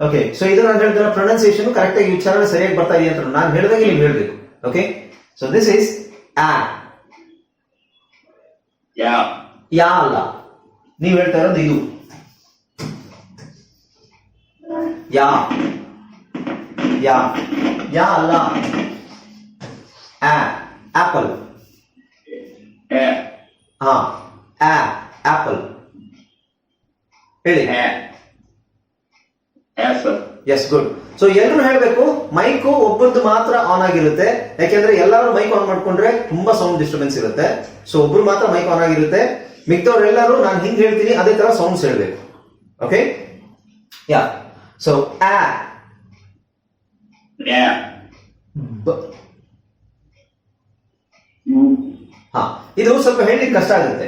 Okay so ಇದು ನಾನು ಹೇಳಿದ್ರೆ ಪ್ರೊನೌನ್ಸಿಯೇಷನ್ ಕರೆಕ್ಟ್ ಆಗಿ ಉಚ್ಚಾರಣೆ ಸರಿಯಾಗಿ ಬರ್ತಾ ಇದೆಯಾ ಅಂತ ನಾನು ಹೇಳಿದಾಗ ನೀವು ಹೇಳಬೇಕು. ಓಕೆ ಸೊ ದಿಸ್ ಇಸ್ ಆ ಯಾ. ಯಾ ಅಲ್ಲ. ನೀವು ಹೇಳ್ತಾ ಇರೋದು ಇದು. ಯಾ. ಯಾ. ಯಾ ಅಲ್ಲ. ಆ ಆಪಲ್ ಹಾ. ಆ ಆಪಲ್ ಹೇಳಿ. ಎಸ್ ಗುಡ್ ಸೊ ಎಲ್ಲರೂ ಹೇಳ್ಬೇಕು ಮೈಕು ಒಬ್ಬರದ್ದು ಮಾತ್ರ ಆನ್ ಆಗಿರುತ್ತೆ. ಯಾಕೆಂದ್ರೆ ಎಲ್ಲರೂ ಮೈಕ್ ಆನ್ ಮಾಡ್ಕೊಂಡ್ರೆ ತುಂಬಾ ಸೌಂಡ್ ಡಿಸ್ಟರ್ಬೆನ್ಸ್ ಇರುತ್ತೆ. ಸೊ ಒಬ್ರು ಮಾತ್ರ ಮೈಕ್ ಆನ್ ಆಗಿರುತ್ತೆ. ಮಿಕ್ದವ್ರೆಲ್ಲರೂ ನಾನು ಹಿಂಗ್ ಹೇಳ್ತೀನಿ ಅದೇ ತರ ಸೌಂಡ್ಸ್ ಹೇಳ್ಬೇಕು. ಓಕೆ ಯಾ ಸೊ ಆ. ಹಾ ಇದು ಸ್ವಲ್ಪ ಹೇಳಿ ಕಷ್ಟ ಆಗುತ್ತೆ.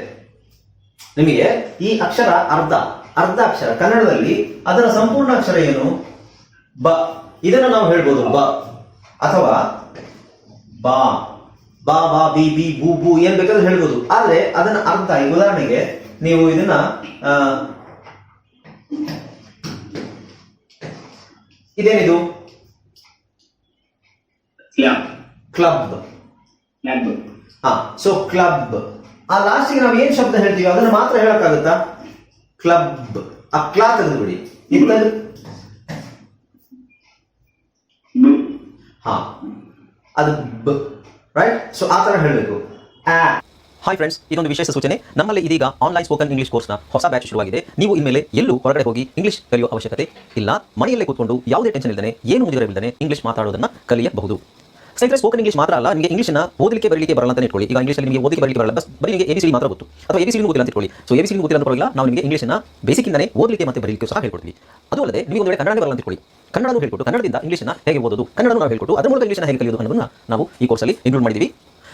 ನಿಮಗೆ ಈ ಅಕ್ಷರ ಅರ್ಧ ಅರ್ಧ ಅಕ್ಷರ ಕನ್ನಡದಲ್ಲಿ ಅದರ ಸಂಪೂರ್ಣ ಅಕ್ಷರ ಏನು? ಬ. ಇದನ್ನ ನಾವು ಹೇಳ್ಬೋದು ಬ. ಅಥವಾ ಬಾ. ಬಾ ಬಾ ಬಿ ಬಿ ಬೂ ಬೂ ಏನ್ ಬೇಕಾದ್ರೂ ಹೇಳ್ಬೋದು. ಆದ್ರೆ ಅದನ್ನ ಅರ್ಥ ಉದಾಹರಣೆಗೆ ನೀವು ಇದನ್ನ ಇದೇನಿದು? ಕ್ಲಬ್. ಹಾ ಸೊ ಕ್ಲಬ್. ಆ ಲಾಸ್ಟಿಗೆ ನಾವು ಏನ್ ಶಬ್ದ ಹೇಳ್ತೀವಿ ಅದನ್ನ ಮಾತ್ರ ಹೇಳಕ್ಕಾಗುತ್ತಾ? ಕ್ಲಬ್. ಆ ಕ್ಲಾ ತೆಗೆದು ಬಿಡಿ. ಹಾ. ಅದು ಬ ರೈಟ್ ಸೊ ಆ ತರ ಹೇಳಬೇಕು. ಹಾಯ್ ಫ್ರೆಂಡ್ಸ್ ಇದೊಂದು ವಿಶೇಷ ಸೂಚನೆ. ನಮ್ಮಲ್ಲಿ ಇದೀಗ ಆನ್ಲೈನ್ ಸ್ಪೋಕನ್ ಇಂಗ್ಲಿಷ್ ಕೋರ್ಸ್ನ ಹೊಸ ಬ್ಯಾಚ್ ಶುರುವಾಗಿದೆ. ನೀವು ಇನ್ಮೇಲೆ ಎಲ್ಲೂ ಹೊರಗಡೆ ಹೋಗಿ ಇಂಗ್ಲಿಷ್ ಕಲಿಯುವ ಅವಶ್ಯಕತೆ ಇಲ್ಲ. ಮನೆಯಲ್ಲೇ ಕೂತ್ಕೊಂಡು ಯಾವುದೇ ಟೆನ್ಷನ್ ಇಲ್ಲದೆ ಏನು ಮುಗಿದಿರಬಿಲ್ಲದೆ ಇಂಗ್ಲಿಷ್ ಮಾತಾಡೋದನ್ನ ಕಲಿಯಬಹುದು. ಸ್ನೇಹಿತರೆ ಸ್ಪೋಕನ್ ಇಂಗ್ಲಿಷ್ ಮಾತ್ರ ಅಲ್ಲ, ನಿಮಗೆ ಇಂಗ್ಲಿಷ್ನ ಓದಲಿಕ್ಕೆ, ಬರಲಿಕ್ಕೆ ಬರಲ್ಲ ಅಂತ ಇಟ್ಕೊಳ್ಳಿ. ಈಗ ಇಂಗ್ಲೀಷಲ್ಲಿ ನಿಮಗೆ ಓದಲಿಕ್ಕೆ ಬರಲಿಕ್ಕೆ ಬರಲ್ಲ ಬಸ್ ಬರೀ ನಿಮಗೆ ಎಬಿಸಿ ಮಾತ್ರ ಗೊತ್ತು. ಅಥವಾ ಎಬಿಸಿ ಓದಿಲ್ಲ ಅಂತ ಇಟ್ಕೊಳ್ಳಿ. ಸೊ ಎಬಿಸಿ ಗೊತ್ತಿಲ್ಲ ಅಂತ ಪರವಾಗಿಲ್ಲ, ನಾವು ನಿಮಗೆ ಇಂಗ್ಲಿಷ್ನ ಬೇಸಿಕ್ಕಿಂದನೇ ಓದಲಿಕ್ಕೆ ಮತ್ತೆ ಬರಲಿಕ್ಕೆ ಸಹ ಹೇಳ್ಕೊಡ್ತೀವಿ. ಅದು ಅಲ್ಲದೆ ನೀವು ಒಂದು ವೇಳೆ ಕನ್ನಡ ಬರಲ್ಲ ಅಂತ ಇಟ್ಕೊಳ್ಳಿ. ಕನ್ನಡನೂ ಹೇಳ್ಕೊಟ್ಟು, ಕನ್ನಡದಿಂದ ಇಂಗ್ಲಿಷ್ನ ಹೇಗೆ ಓದೋದು? ಕನ್ನಡನೂ ನಾವು ಹೇಳ್ಕೊಟ್ಟು, ಅದರ ಮೂಲಕ ಇಂಗ್ಲಿಷ್ನ ಹೇಗೆ ಕಲಿಯೋದು ಅನ್ನೋದನ್ನ ನಾವು ಈ ಕೋರ್ಸಲ್ಲಿ ಇನ್ಕ್ಲೂಡ್ ಮಾಡಿದ್ದೀವಿ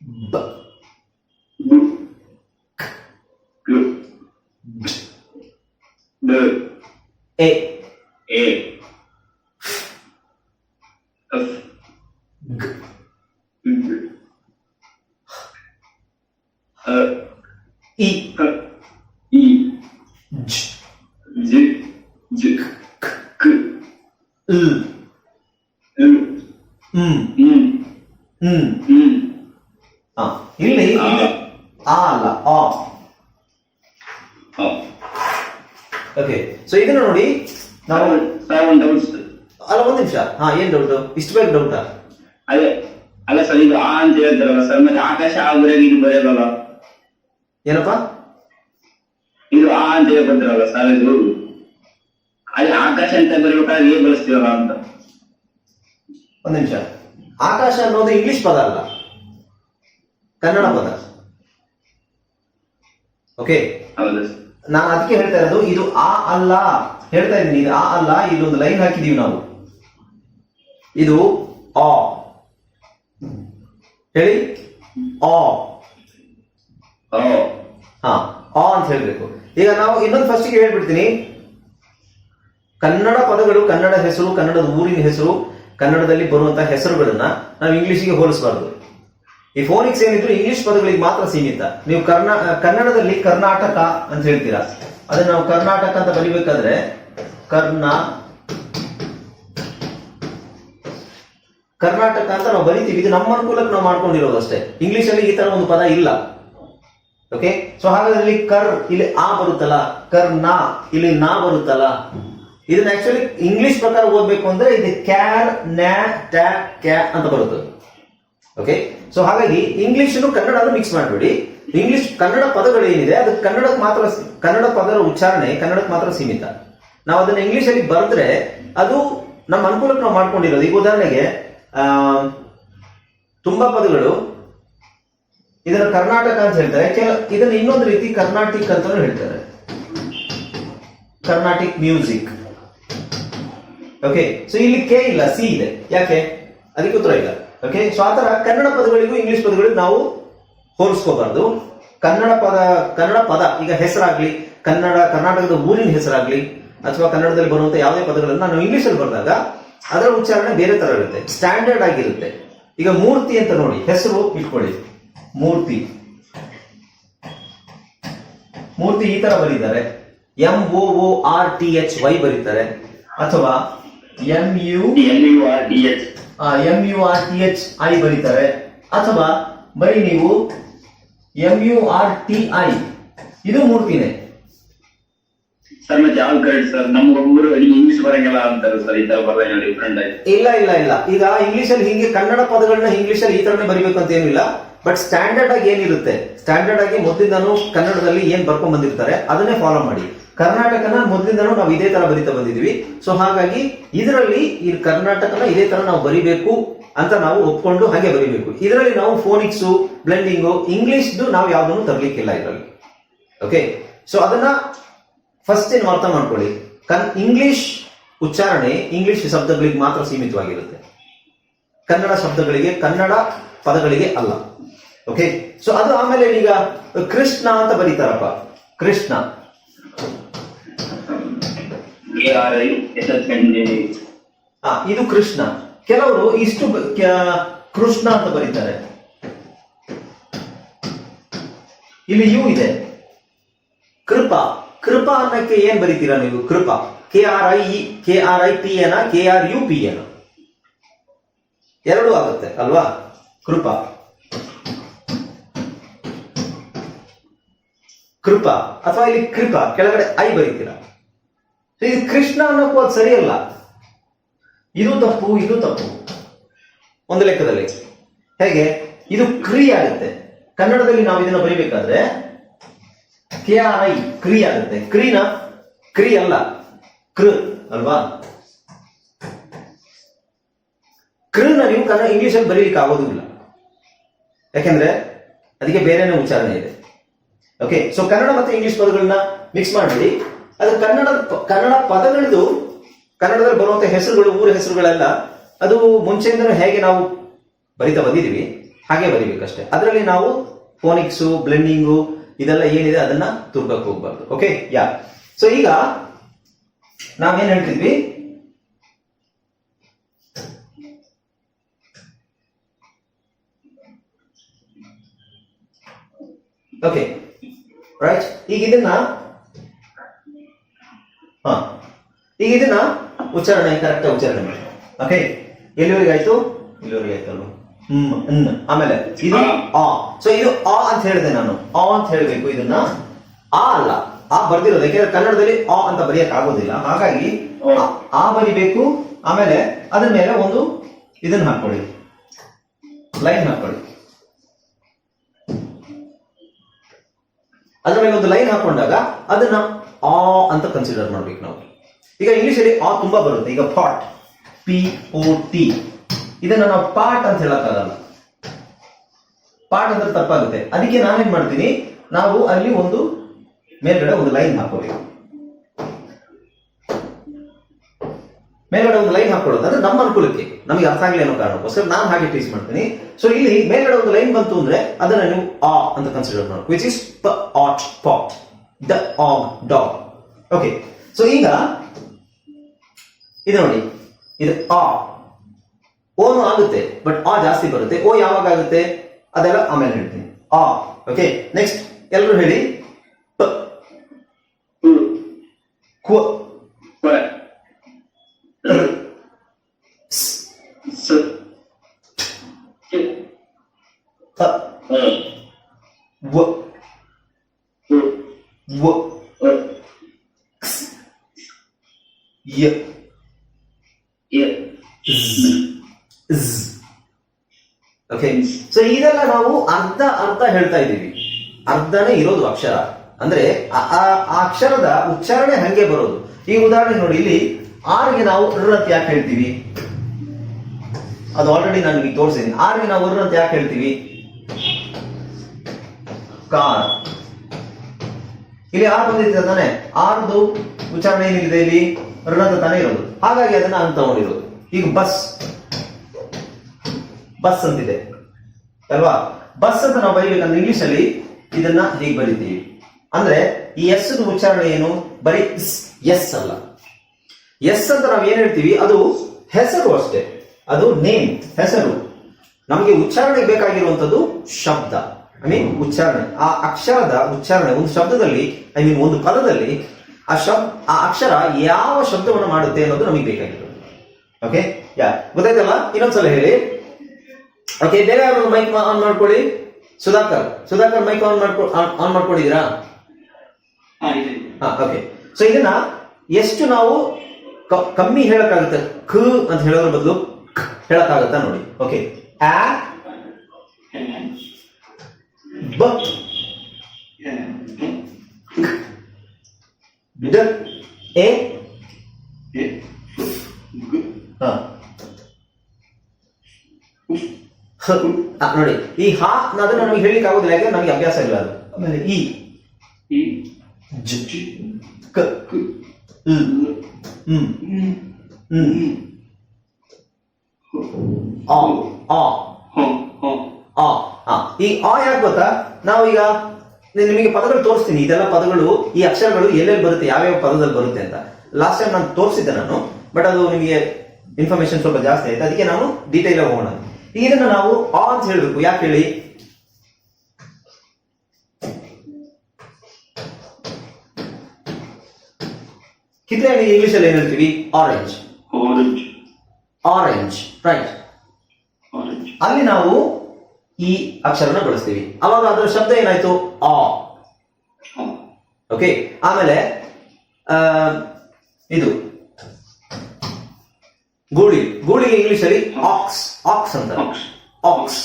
ಯಾ ಬ ಬು ಕು ಡ ಎ ಎ ಎಫ್ ಗ್ ಗ್ ಅ ಇ ಕ ಇ ಜ್ ಜಿ ಜಿ ಕ ಇಲ್ ಎಲ್ ಹ್ಮ್ ಹ್ಮ್ ಹ್ಮ್ ಹ್ಮ್ ಹಾ ಇಲ್ಲಿ ಆ. ಇಲ್ಲಿ ಆ ಅಲ್ಲ ಆ ಹ ಓಕೆ ಸೊ ಇದನ್ನ ನೋಡಿ ನಾವು ಸೆವೆನ್ ಡೌಟ್ಸ್ ಅಲ್ಲ ಒಂದ್ ನಿಮಿಷ. ಹಾ ಏನ್ ಡೌಟ್ ಇಷ್ಟು ಬೇಗ ಡೌಟಾ ಅದೇ ಅಲ್ಲ ಸರ್ ಇದು ಆ ಅಂತ ಹೇಳ್ತಾರಲ್ಲ ಸರ್ ಮತ್ತೆ ಆಕಾಶ ಆಗುರಾಗಿ ಇದು ಬರೆಯಲ್ಲ ಏನಪ್ಪಾ? ಇದು ಆ ಅಂತ ಹೇಳ್ಕೊಂತಾರಲ್ಲ ಸರ್ ಇದು? ಅದೇ ಆಕಾಶ ಅಂತ ಬರೀಬೇಕಾದ್ರೆ ಏನ್ ಬಳಸ್ತೀವಲ್ಲ ಅಂತ? ಒಂದ್ ನಿಮಿಷ. ಆಕಾಶ ಅನ್ನೋದು ಇಂಗ್ಲಿಷ್ ಪದ ಅಲ್ಲ. ಕನ್ನಡ ಪದ. ಓಕೆ ಹೌದು ನಾನು ಅದಕ್ಕೆ ಹೇಳ್ತಾ ಇರೋದು ಇದು ಆ ಅಲ್ಲ. ಹೇಳ್ತಾ ಇದ್ದೀನಿ ಇದು ಆ ಅಲ್ಲ ಇದೊಂದು ಲೈನ್ ಹಾಕಿದೀವಿ ನಾವು. ಇದು ಆ. ಹೇಳಿ? ಆ. ಹಾ ಆ ಅಂತ ಹೇಳ್ಬೇಕು. ಈಗ ನಾವು ಇನ್ನೊಂದು ಫಸ್ಟಿಗೆ ಹೇಳ್ಬಿಡ್ತೀನಿ. ಕನ್ನಡ ಪದಗಳು ಕನ್ನಡ ಹೆಸರು ಕನ್ನಡದ ಊರಿನ ಹೆಸರು ಕನ್ನಡದಲ್ಲಿ ಬರುವಂತಹ ಹೆಸರುಗಳನ್ನ ನಾವು ಇಂಗ್ಲಿಷ್ಗೆ ಹೋಲಿಸಬಾರ್ದು. ಈ ಫೋನಿಕ್ಸ್ ಏನಿದ್ರು ಇಂಗ್ಲಿಷ್ ಪದಗಳಿಗೆ ಮಾತ್ರ ಸೀಮಿತ. ನೀವು ಕರ್ನಾ ಕನ್ನಡದಲ್ಲಿ ಕರ್ನಾಟಕ ಅಂತ ಹೇಳ್ತೀರಾ. ಅದನ್ನ ನಾವು ಕರ್ನಾಟಕ ಅಂತ ಬರಿಬೇಕಾದ್ರೆ ಕರ್ನಾ ಕರ್ನಾಟಕ ಅಂತ ನಾವು ಬರಿತೀವಿ. ಇದು ನಮ್ಮ ಅನುಕೂಲಕ್ಕೆ ನಾವು ಮಾಡ್ಕೊಂಡಿರೋದು ಅಷ್ಟೇ. ಇಂಗ್ಲಿಷ್ ಅಲ್ಲಿ ಈ ತರ ಒಂದು ಪದ ಇಲ್ಲ. ಓಕೆ ಸೊ ಹಾಗಾದ್ರೆ ಕರ್, ಇಲ್ಲಿ ಆ ಬರುತ್ತಲ್ಲ. ಕರ್ ನಾ, ಇಲ್ಲಿ ನಾ ಬರುತ್ತಲ್ಲ. ಇದನ್ನ ಆಕ್ಚುಲಿ ಇಂಗ್ಲಿಷ್ ಪ್ರಕಾರ ಓದ್ಬೇಕು ಅಂದ್ರೆ ಇದು ಕ್ಯಾರ್, ನ್ಯಾ, ಟ್ಯಾ, ಕ್ಯಾ ಅಂತ ಬರುತ್ತೆ. ಓಕೆ ಸೊ ಹಾಗಾಗಿ ಇಂಗ್ಲಿಷ್ ಕನ್ನಡ ಮಿಕ್ಸ್ ಮಾಡಬೇಡಿ. ಇಂಗ್ಲಿಷ್ ಕನ್ನಡ ಪದಗಳು ಏನಿದೆ, ಅದು ಕನ್ನಡಕ್ಕೆ ಮಾತ್ರ ಕನ್ನಡ ಪದರ ಉಚ್ಚಾರಣೆ ಕನ್ನಡಕ್ಕೆ ಮಾತ್ರ ಸೀಮಿತ. ನಾವು ಅದನ್ನ ಇಂಗ್ಲಿಷ್ ಅಲ್ಲಿ ಬರೆದ್ರೆ ಅದು ನಮ್ಮ ಅನುಕೂಲಕ್ಕೆ ನಾವು ಮಾಡ್ಕೊಂಡಿರೋದು. ಈಗ ಉದಾಹರಣೆಗೆ ತುಂಬಾ ಪದಗಳು. ಇದನ್ನು ಕರ್ನಾಟಕ ಅಂತ ಹೇಳ್ತಾರೆ. ಕೆಲ ಇದನ್ನ ಇನ್ನೊಂದು ರೀತಿ ಕರ್ನಾಟಿಕ್ ಅಂತಾನು ಹೇಳ್ತಾರೆ. Carnatic music. ಓಕೆ ಸೊ ಇಲ್ಲಿ ಕೆ ಇಲ್ಲ ಸಿ ಇದೆ. ಯಾಕೆ? ಅದಕ್ಕೆ ಉತ್ತರ ಇಲ್ಲ. ಓಕೆ ಸೊ ಆತರ ಕನ್ನಡ ಪದಗಳಿಗೂ ಇಂಗ್ಲಿಷ್ ಪದಗಳಿಗೂ ನಾವು ಹೋಲಿಸ್ಕೋಬಾರ್ದು. ಕನ್ನಡ ಪದ ಕನ್ನಡ ಪದ, ಈಗ ಹೆಸರಾಗ್ಲಿ, ಕನ್ನಡ, ಕರ್ನಾಟಕದ ಊರಿನ ಹೆಸರಾಗ್ಲಿ, ಅಥವಾ ಕನ್ನಡದಲ್ಲಿ ಬರುವಂತ ಯಾವುದೇ ಪದಗಳನ್ನು ನಾವು ಇಂಗ್ಲಿಷಲ್ಲಿ ಬರೆದಾಗ ಅದರ ಉಚ್ಚಾರಣೆ ಬೇರೆ ತರ ಇರುತ್ತೆ. ಸ್ಟ್ಯಾಂಡರ್ಡ್ ಆಗಿರುತ್ತೆ. ಈಗ ಮೂರ್ತಿ ಅಂತ ನೋಡಿ ಹೆಸರು ಇಟ್ಕೊಳ್ಳಿ. ಮೂರ್ತಿ. ಮೂರ್ತಿ ಈ ತರ ಬರೀತಾರೆ. M O O R T H Y ಬರೀತಾರೆ. ಅಥವಾ M U U R T H M U R T H I ಬರೀತಾರೆ. ಅಥವಾ ಬರೀ ನೀವು M U R T I ಇದು ಮೂರ್ತಿನೇ. ಸರ್ ಮತ್ತೆ ಯಾವ ಸರ್ ಇಂಗ್ಲಿಷ್ ಬರಂಗಿಲ್ಲ ಅಂತಾರೆ ಸರ್ ಈ ತರ ಡಿಫ್ರೆಂಟ್ ಇಲ್ಲ ಇಲ್ಲ ಇಲ್ಲ. ಈಗ ಇಂಗ್ಲಿಷ್ ಅಲ್ಲಿ ಹಿಂಗೆ ಕನ್ನಡ ಪದಗಳನ್ನ ಇಂಗ್ಲಿಷ್ ಅಲ್ಲಿ ಈ ತರನೇ ಬರಿಬೇಕು ಅಂತ ಏನಿಲ್ಲ. ಬಟ್ ಸ್ಟ್ಯಾಂಡರ್ಡ್ ಆಗಿ ಏನಿರುತ್ತೆ? ಸ್ಟ್ಯಾಂಡರ್ಡ್ ಆಗಿ ಮೊದಲಿಂದನೂ ಕನ್ನಡದಲ್ಲಿ ಏನ್ ಬರ್ಕೊಂಡ್ ಬಂದಿರ್ತಾರೆ, ಅದನ್ನೇ ಫಾಲೋ ಮಾಡಿ. ಕರ್ನಾಟಕನ ಮೊದಲಿಂದನೂ ನಾವು ಇದೇ ತರ ಬರಿತಾ ಬಂದಿದೀವಿ. ಸೊ ಹಾಗಾಗಿ ಇದರಲ್ಲಿ ಈ ಕರ್ನಾಟಕನ ಇದೇ ತರ ನಾವು ಬರಿಬೇಕು ಅಂತ ನಾವು ಒಪ್ಕೊಂಡು ಹಾಗೆ ಬರಿಬೇಕು. ಇದರಲ್ಲಿ ನಾವು ಫೋನಿಕ್ಸ್ ಬ್ಲೆಂಡಿಂಗು ಇಂಗ್ಲಿಷ್ದು ನಾವು ಯಾವ್ದನ್ನು ತರ್ಲಿಕ್ಕಿಲ್ಲ ಇದರಲ್ಲಿ. ಓಕೆ ಸೊ ಅದನ್ನ ಫಸ್ಟ್ ಏನು ಅರ್ಥ ಮಾಡ್ಕೊಳ್ಳಿ? ಕನ್ ಇಂಗ್ಲಿಷ್ ಉಚ್ಚಾರಣೆ ಇಂಗ್ಲಿಷ್ ಶಬ್ದಗಳಿಗೆ ಮಾತ್ರ ಸೀಮಿತವಾಗಿರುತ್ತೆ. ಕನ್ನಡ ಶಬ್ದಗಳಿಗೆ ಕನ್ನಡ ಪದಗಳಿಗೆ ಅಲ್ಲ. ಓಕೆ ಸೊ ಅದು ಆಮೇಲೆ ಈಗ ಕೃಷ್ಣ ಅಂತ ಬರೀತಾರಪ್ಪ. ಕೃಷ್ಣ. ಆ, ಇದು ಕೃಷ್ಣ. ಕೆಲವರು ಇಷ್ಟು ಕೃಷ್ಣ ಅಂತ ಬರೀತಾರೆ. ಇಲ್ಲಿ ಯು ಇದೆ. ಕೃಪಾ. ಕೃಪಾ ಅನ್ನಕ್ಕೆ ಏನ್ ಬರೀತೀರಾ ನೀವು? Krupa. K R I K R I P N K R U P N ಎರಡೂ ಆಗುತ್ತೆ, ಅಲ್ವಾ? ಕೃಪಾ. ಕೃಪಾ. ಅಥವಾ ಇಲ್ಲಿ ಕೃಪಾ, ಕೆಳಗಡೆ ಐ ಬರೀತೀರಾ. ಇದು ಕೃಷ್ಣ ಅನ್ನಕ್ಕೂ ಅದು ಸರಿಯಲ್ಲ. ಇದು ತಪ್ಪು ಇದು ತಪ್ಪು. ಒಂದು ಲೆಕ್ಕದಲ್ಲಿ. ಹೇಗೆ? ಇದು ಕ್ರಿ ಆಗುತ್ತೆ. ಕನ್ನಡದಲ್ಲಿ ನಾವು ಇದನ್ನ ಬರಿಬೇಕಾದ್ರೆ ಕೆ ಕ್ರಿ ಆಗುತ್ತೆ ಕ್ರೀನ ಕ್ರಿ ಅಲ್ಲ, ಕೃ ಅಲ್ವಾ? ಕೃನ ನೀವು ಕನ್ನಡ ಇಂಗ್ಲಿಷ್ ಅಲ್ಲಿ ಬರೀಲಿಕ್ಕೆ ಆಗೋದಿಲ್ಲ. ಯಾಕೆಂದ್ರೆ ಅದಕ್ಕೆ ಬೇರೆನೇ ಉಚ್ಚಾರಣೆ ಇದೆ. ಓಕೆ ಸೊ ಕನ್ನಡ ಮತ್ತೆ ಇಂಗ್ಲಿಷ್ ಪದಗಳನ್ನ ಮಿಕ್ಸ್ ಮಾಡಿ ಅದು ಕನ್ನಡ ಕನ್ನಡ ಪದಗಳದು ಕನ್ನಡದಲ್ಲಿ ಬರುವಂತ ಹೆಸರುಗಳು, ಊರ ಹೆಸರುಗಳೆಲ್ಲ ಅದು ಮುಂಚೆಯಿಂದನೂ ಹೇಗೆ ನಾವು ಬರಿತಾ ಬಂದಿದೀವಿ ಹಾಗೆ ಬರೀಬೇಕಷ್ಟೇ. ಅದರಲ್ಲಿ ನಾವು ಫೋನಿಕ್ಸು ಬ್ಲೆಂಡಿಂಗು ಇದೆಲ್ಲ ಏನಿದೆ ಅದನ್ನ ತುರ್ಕಕ್ಕೆ ಹೋಗ್ಬಾರ್ದು. ಓಕೆ ಯಾ ಸೊ ಈಗ ನಾವೇನ್ ಹೇಳ್ತಿದ್ವಿ? ಓಕೆ ರೈಟ್ ಈಗ ಇದನ್ನ ಹಾ. ಈಗ ಇದನ್ನ ಉಚ್ಚಾರಣೆ ಕರೆಕ್ಟ್ ಉಚ್ಚಾರಣೆ ಮಾಡಿ. ಓಕೆ ಎಲ್ಲಿವರೆಗೆ ಆಯ್ತು ಇಲ್ಲಿವರೆಗೆ ಆಯ್ತಲ್ವ ಹ್ಮ್ ಹ್ಮ್. ಆಮೇಲೆ ಇದು ಆ. ಸೊ ಇದು ಆ ಅಂತ ಹೇಳಿದೆ ನಾನು. ಆ ಅಂತ ಹೇಳಬೇಕು ಇದನ್ನ. ಆ ಅಲ್ಲ. ಆ ಬರ್ದಿರೋದು. ಯಾಕೆಂದ್ರೆ ಕನ್ನಡದಲ್ಲಿ ಆ ಅಂತ ಬರೆಯಕ್ ಆಗೋದಿಲ್ಲ ಹಾಗಾಗಿ ಆ- ಬರಿಬೇಕು. ಆಮೇಲೆ ಅದ್ರ ಮೇಲೆ ಒಂದು ಇದನ್ನ ಹಾಕೊಳ್ಳಿ. ಲೈನ್ ಹಾಕೊಳ್ಳಿ. ಅದ್ರ ಮೇಲೆ ಒಂದು ಲೈನ್ ಹಾಕೊಂಡಾಗ ಅದನ್ನ ಆ ಅಂತ ಕನ್ಸಿಡರ್ ಮಾಡ್ಬೇಕು ನಾವು. ಈಗ ಇಂಗ್ಲಿಷ್ ಅಲ್ಲಿ ಆ ತುಂಬಾ ಬರುತ್ತೆ. ಈಗ ಪಾಟ್ ಪಿ ಓ ಟಿ ಇದನ್ನ ನಾವು ಪಾರ್ಟ್ ಅಂತ ಹೇಳಕ್ಕಾಗಲ್ಲ. ಪಾರ್ಟ್ ಅಂದ್ರೆ ತಪ್ಪಾಗುತ್ತೆ. ಅದಕ್ಕೆ ನಾವೇನ್ ಮಾಡ್ತೀನಿ? ನಾವು ಅಲ್ಲಿ ಒಂದು ಮೇಲ್ಗಡೆ ಒಂದು ಲೈನ್ ಹಾಕೋಬೇಕು. ಮೇಲ್ಗಡೆ ಒಂದು ಲೈನ್ ಹಾಕೊಳ್ಳೋದು ಅಂದ್ರೆ ನಮ್ಮ ಅನುಕೂಲಕ್ಕೆ. ನಮಗೆ ಅರ್ಥ ಆಗಲಿ ಅನ್ನೋ ಕಾರಣಕ್ಕೋಸ್ಕರ ನಾನು ಹಾಗೆ ಟೀಸ್ ಮಾಡ್ತೀನಿ. ಸೊ ಇಲ್ಲಿ ಮೇಲ್ಗಡೆ ಒಂದು ಲೈನ್ ಬಂತು ಅಂದ್ರೆ ಅದನ್ನ ನೀವು ಆ ಅಂತ ಕನ್ಸಿಡರ್ ಮಾಡಿ ವಿಚ್ ಇಸ್ ಪ ಆಟ್ ಪಾಟ್ ದ ಆಗ್ ಡಾಗ್ ಓಕೆ ಸೊ ಈಗ, ಇದು ನೋಡಿ. ಇದು ಆ. ಓನು ಆಗುತ್ತೆ ಬಟ್ ಆ ಜಾಸ್ತಿ ಬರುತ್ತೆ ಓ ಯಾವಾಗ ಆಗುತ್ತೆ? ಅದೆಲ್ಲ ಆಮೇಲೆ ಹೇಳ್ತೀನಿ. ಆ ಓಕೆ ನೆಕ್ಸ್ಟ್ ಎಲ್ಲರೂ ಹೇಳಿ? ಪ ಕು ಕ್ವ ಕ ರ್, ಸ್, ಸ ಕ ಹ, ಅ ವ ಉ ವ ಅ ಯ ಯ ಓಕೆ ಸೊ ಇದೆಲ್ಲ ನಾವು ಅರ್ಧ ಅರ್ಧ ಹೇಳ್ತಾ ಇದ್ದೀವಿ. ಅರ್ಧನೇ ಇರೋದು ಅಕ್ಷರ. ಅಂದ್ರೆ ಆ ಅಕ್ಷರದ ಉಚ್ಚಾರಣೆ ಹಂಗೆ ಬರೋದು. ಈ ಉದಾಹರಣೆ ನೋಡಿ, ಇಲ್ಲಿ ಆರ್ಗೆ ನಾವು ಅಂತ ಯಾಕೆ ಹೇಳ್ತೀವಿ? ಅದು ಆಲ್ರೆಡಿ ನಾನು ನಿಮಗೆ ತೋರಿಸಿದ್ದೀನಿ ಆರ್ಗೆ ನಾವು ಅಂತ ಯಾಕೆ ಹೇಳ್ತೀವಿ? ಕಾರ್. ಇಲ್ಲಿ ಆರ್ ಬಂದಿದೆ ತಾನೆ. ಆರ್ದು ಉಚ್ಚಾರಣೆ ಏನಿದೆ ಇಲ್ಲಿ? ಋಣದ ತಾನೇ ಇರೋದು. ಹಾಗಾಗಿ ಅದನ್ನ ಅಂತ ತಗೊಂಡಿರೋದು. ಈಗ ಬಸ್. ಬಸ್ ಅಂತಿದೆ. ಅಲ್ವಾ? ಬಸ್ ಅಂತ ನಾವು ಬರೀಬೇಕಂದ್ರೆ ಇಂಗ್ಲಿಷ್ ಅಲ್ಲಿ ಇದನ್ನ ಹೀಗೆ ಬರೀತೀವಿ. ಅಂದ್ರೆ ಈ ಎಸ್ ಉಚ್ಚಾರಣೆ ಏನು? ಬರೀ ಎಸ್ ಅಲ್ಲ. ಎಸ್ ಅಂತ ನಾವು ಏನ್ ಹೇಳ್ತೀವಿ? ಅದು ಹೆಸರು ಅಷ್ಟೇ. ಅದು ನೇಮ್, ಹೆಸರು. ನಮಗೆ ಉಚ್ಚಾರಣೆಗೆ ಬೇಕಾಗಿರುವಂತದ್ದು ಶಬ್ದ. ಐ ಮೀನ್ ಉಚ್ಚಾರಣೆ. ಆ ಅಕ್ಷರದ ಉಚ್ಚಾರಣೆ, ಒಂದು ಶಬ್ದದಲ್ಲಿ ಐ ಮೀನ್ ಒಂದು ಪದದಲ್ಲಿ ಆ ಶಬ್, ಆ ಅಕ್ಷರ ಯಾವ ಶಬ್ದವನ್ನು ಮಾಡುತ್ತೆ ಅನ್ನೋದು ನಮಗೆ ಬೇಕಾಗಿರೋದು ಓಕೆ ಯಾ ಗೊತ್ತಾಯ್ತಲ್ಲ? ಇನ್ನೊಂದ್ಸಲ ಹೇಳಿ. ಓಕೆ ಬೇಗ ಮೈಕ್ ಆನ್ ಮಾಡ್ಕೊಳ್ಳಿ. ಸುಧಾಕರ್ ಸುಧಾಕರ್ ಮೈಕ್ ಆನ್ ಮಾಡ್ಕೊ ಆನ್ ಮಾಡ್ಕೊಂಡಿದ್ದೀರಾ? ಹಾ ಓಕೆ ಸೊ ಇದನ್ನ ಎಷ್ಟು ನಾವು ಕಮ್ಮಿ ಹೇಳಕ್ಕಾಗುತ್ತೆ? ಕ ಅಂತ ಹೇಳೋದ್ರ ಬದಲು ಹೇಳಕ್ಕಾಗತ್ತ ನೋಡಿ. ಓಕೆ ಆ ಬ ಡ ಎ ಹಾ. ನೋಡಿ. ಈ ಹಾ ಅನ್ನೋದು ನಮಗೆ ಹೇಳಲಿಕ್ಕೆ ಆಗೋದಿಲ್ಲ ಯಾಕಂದ್ರೆ ನಮಗೆ ಅಭ್ಯಾಸ ಇಲ್ಲ ಅದು. ಆಮೇಲೆ ಈ. ಜ ಕ ಈ ಆ ಯಾಕೆ ಗೊತ್ತಾ? ನಾವು ಈಗ ನಿಮಗೆ ಪದಗಳು ತೋರಿಸ್ತೀನಿ. ಇದೆಲ್ಲ ಪದಗಳು ಈ ಅಕ್ಷರಗಳು ಎಲ್ಲೆಲ್ಲಿ ಬರುತ್ತೆ ಯಾವ್ಯಾವ ಪದದಲ್ಲಿ ಬರುತ್ತೆ ಅಂತ. ಲಾಸ್ಟ್ ಟೈಮ್ ನಾನು ತೋರಿಸಿದ್ದೆ ನಾನು ಬಟ್ ಅದು ನಿಮಗೆ ಇನ್ಫಾರ್ಮೇಶನ್ ಸ್ವಲ್ಪ ಜಾಸ್ತಿ ಆಯ್ತು. ಅದಕ್ಕೆ ನಾನು ಡೀಟೇಲ್ ಆಗಿ ಹೋಗೋಣ. ಇದನ್ನ ನಾವು ಆ ಅಂತ ಹೇಳಬೇಕು. ಯಾಕೆ ಹೇಳಿ? ಕಿತ್ತಳೆ ಇಂಗ್ಲಿಷ್ ಅಲ್ಲಿ ಏನ್ ಹೇಳ್ತೀವಿ? ಆರೆಂಜ್ ಆರೆಂಜ್ ಆರೆಂಜ್ ರೈಟ್ ಅಲ್ಲಿ ನಾವು ಈ ಅಕ್ಷರನ ಬಳಸ್ತೀವಿ. ಅವಾಗ ಅದರ ಶಬ್ದ ಏನಾಯ್ತು? ಆ. ಓಕೆ ಆಮೇಲೆ ಇದು. ಗೂಳಿ. ಗೂಳಿಗೆ ಇಂಗ್ಲಿಷ್ ಅಲ್ಲಿ ಆಕ್ಸ್ ಆಕ್ಸ್ ಅಂತ. ಆಕ್ಸ್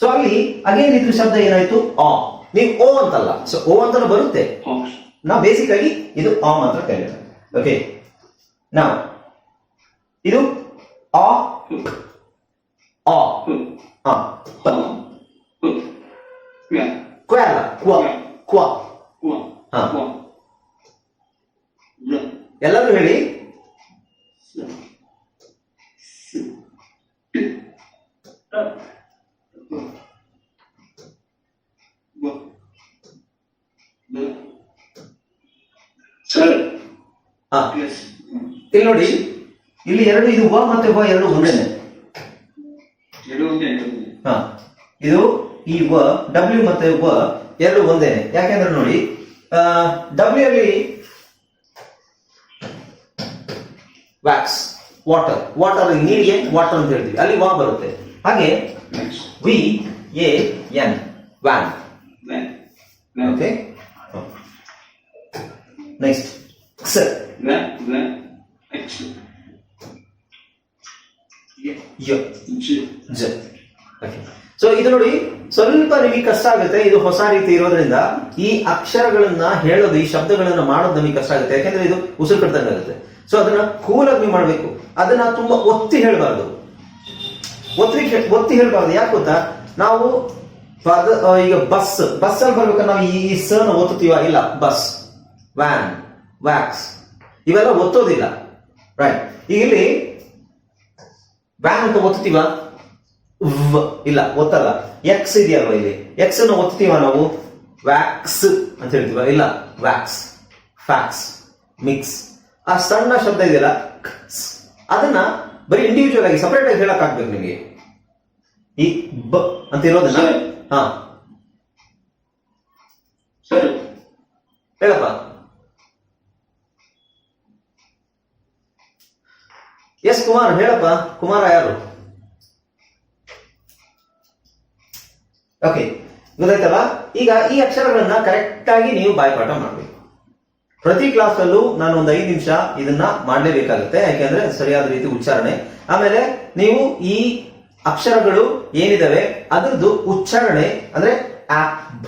ಸೊ ಅಲ್ಲಿ ಅಗೇನ್ ಇದ್ರ ಶಬ್ದ ಏನಾಯ್ತು? ಆ. ನೀವು ಓ ಅಂತಲ್ಲ. ಸೊ ಓ ಅಂತ ಬರುತ್ತೆ. ಆಕ್ಸ್ ನಾವು ಬೇಸಿಕ್ ಆಗಿ ಇದು ಆ ಮಾತ್ರ ಕರೀತಾರೆ ಓಕೆ ನಾವು ಇದು ಆ. ಆ. ಆ. ಪ. ಕ್ವ ಅಲ್ಲ. ಕ್ವ. ಕ್ವ. ಎಲ್ಲರೂ ಹೇಳಿ ಸರ್ ಹಾ ಇಲ್ಲಿ ನೋಡಿ ಇಲ್ಲಿ ಎರಡು ಇದು ವ ಮತ್ತೆ ವ ಎರಡು ಒಂದೇನೆ. ಇದು ಈ ವ ಡಬ್ಲ್ಯೂ ಮತ್ತೆ ವ ಎರಡು ಒಂದೇನೆ. ಯಾಕೆಂದ್ರೆ ನೋಡಿ ಡಬ್ಲ್ಯೂ ಅಲ್ಲಿ ವ್ಯಾಕ್ಸ್ ವಾಟರ್ ವಾಟರ್ ನೀರಿಗೆ ವಾಟರ್ ಅಂತ ಹೇಳ್ತೀವಿ. ಅಲ್ಲಿ ವಾ ಬರುತ್ತೆ. ಹಾಗೆ V A N van okay next sir so ಇದು ನೋಡಿ ಸ್ವಲ್ಪ ನಿಮಗೆ ಕಷ್ಟ ಆಗುತ್ತೆ. ಇದು ಹೊಸ ರೀತಿ ಇರೋದ್ರಿಂದ ಈ ಅಕ್ಷರಗಳನ್ನ ಹೇಳೋದು ಈ ಶಬ್ದಗಳನ್ನ ಮಾಡೋದು ನಮಗೆ ಕಷ್ಟ ಆಗುತ್ತೆ. ಯಾಕಂದ್ರೆ ಇದು ಉಸಿರು ಆಗುತ್ತೆ ಸೊ ಅದನ್ನ ಕೂಲಾಗಿ ನೀವು ಮಾಡಬೇಕು. ಅದನ್ನ ತುಂಬಾ ಒತ್ತಿ ಹೇಳಬಾರ್ದು. ಒತ್ತಿ ಒತ್ತಿ ಹೇಳ್ಬಾರ್ದು. ಯಾಕೆ ಗೊತ್ತಾ? ನಾವು ಪದ ಈಗ ಬಸ್ ಬಸ್ ಅಲ್ಲಿ ಬರ್ಬೇಕಾದ್ರೆ ನಾವು ಈ ಸನ್ ಒತ್ತೀವ ಇಲ್ಲ ಬಸ್ ವ್ಯಾನ್ ವ್ಯಾಕ್ಸ್ ಇವೆಲ್ಲ ಒತ್ತೋದಿಲ್ಲ. ರೈಟ್ ಈಗ ಇಲ್ಲಿ ವ್ಯಾನ್ ಅಂತ ಒತ್ತೀವ ಇಲ್ಲ, ಒತ್ತಲ್ಲ. ಎಕ್ಸ್ ಇದೆಯಲ್ವ ಇಲ್ಲಿ? ಎಕ್ಸ್ ಅನ್ನು ಒತ್ತೀವ ನಾವು? ವ್ಯಾಕ್ಸ್ ಅಂತ ಹೇಳ್ತೀವ? ಇಲ್ಲ ವ್ಯಾಕ್ಸ್ ಫ್ಯಾಕ್ಸ್ ಮಿಕ್ಸ್ ಆ ಸಣ್ಣ ಶಬ್ದ ಇದೆಯಲ್ಲ ಅದನ್ನ ಬರೀ ಇಂಡಿವಿಜುವಲ್ ಆಗಿ ಸಪರೇಟ್ ಆಗಿ ಹೇಳಕ್ ಆಗ್ಬೇಕು ನಿಮಗೆ. ಈ ಬ ಅಂತ ಇರೋದನ್ನ? ಹಾ. ಹೇಳಪ್ಪ. ಎಸ್ ಕುಮಾರ್ ಹೇಳಪ್ಪ. ಕುಮಾರ ಯಾರು? ಓಕೆ ಗೊತ್ತಾಯ್ತಲ್ಲ? ಈಗ ಈ ಅಕ್ಷರಗಳನ್ನ ಕರೆಕ್ಟ್ ಆಗಿ ನೀವು ಬಾಯ್ಪಾಠ ಮಾಡಬೇಕು. ಪ್ರತಿ ಕ್ಲಾಸ್ ಅಲ್ಲೂ ನಾನು ಒಂದು ಐದು ನಿಮಿಷ ಇದನ್ನ ಮಾಡಲೇಬೇಕಾಗುತ್ತೆ. ಯಾಕೆಂದ್ರೆ ಸರಿಯಾದ ರೀತಿ ಉಚ್ಚಾರಣೆ. ಆಮೇಲೆ ನೀವು ಈ ಅಕ್ಷರಗಳು ಏನಿದಾವೆ, ಅದರದ್ದು ಉಚ್ಚಾರಣೆ ಅಂದ್ರೆ ಆಪ್.